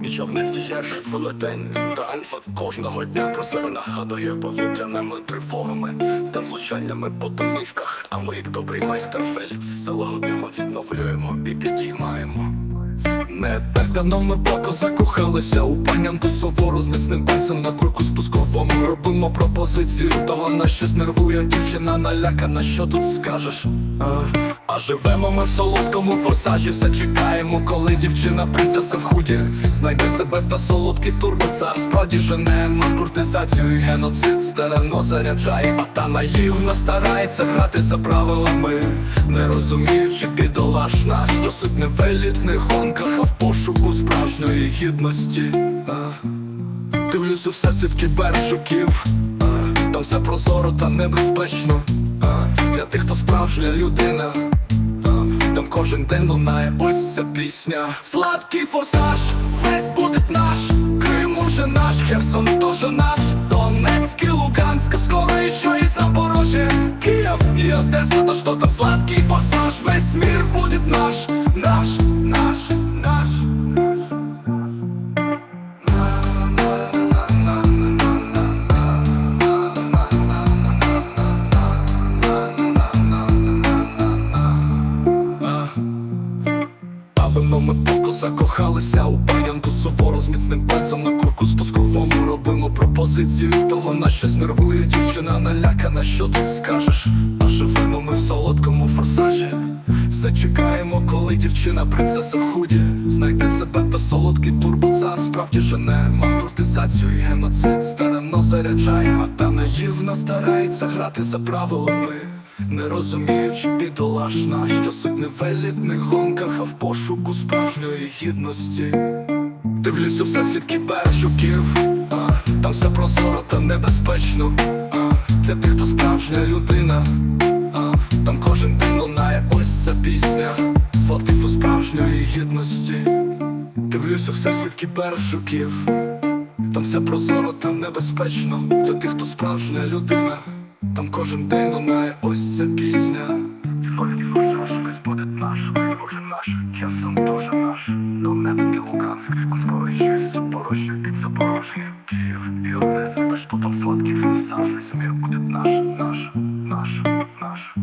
Нічого не вдієш, велетень та альфа кожного дня про себе нагадує повітряними тривогами та злучаннями по домівках. А ми, як добрий майстер Фелікс, залагодимо, відновлюємо і підіймаємо. Не так давно ми плако закохалися. У панянку сувору з міцним пальцем на курку спусковому Робимо пропозицію, та вона щось нервує. Дівчина налякана, що тут скажеш? А, а живемо ми в солодкому форсажі, все чекаємо, коли дівчина принцеса в худі. Знайде себе та солодкий турбоцар Справді жене куртизацію і геноцид старано заряджає, а та наївно старається грати за правилами, не розуміючи бідолаш наш, що суть не в елітних гонках, в пошуку справжньої гідності. А, Дивлюсь у всесвіт кібершуків, там все прозоро та небезпечно. А, для тих, хто справжня людина. А, Там кожен день лунає ось ця пісня Сладкий форсаж, весь буде наш Крим уже наш, Херсон тоже наш Донецьк і Луганськ, скоро і і Запорожжя Київ і Одеса, да що там сладкий форсаж Весь мир буде наш, наш, наш закохалися у панянку суворо з міцним пальцем на курку спусковому робимо пропозицію, то вона щось нервує, дівчина налякана, що ти скажеш? А живемо ми в солодкому форсажі. Все чекаємо, коли дівчина принцеса в худі. Знайде себе та солодкий турбоцар. Справді жене мамортизацію і геноцид. Старано заряджає, а та наївно старається грати за правилами не розуміючи бідолашна, що суть не в елітних гонках, а в пошуку справжньої гідності. Дивлюся все світ кібершуків, а, там все прозоро та небезпечно. Для тих, хто справжня людина, там кожен день лунає ось ця пісня, Сфотків у справжньої гідності. Дивлюся все світ кібершуків, там все прозоро та небезпечно. Для тих, хто справжня людина. Там кожен день лунає ось ця пісня. Часом дуже наш Донецький Луганськ, скорочує Запорожжя під Запорожжя, Київ і Одеса, наш потом сладкий фрісаж, весь мир буде наш, наш, наш, наш.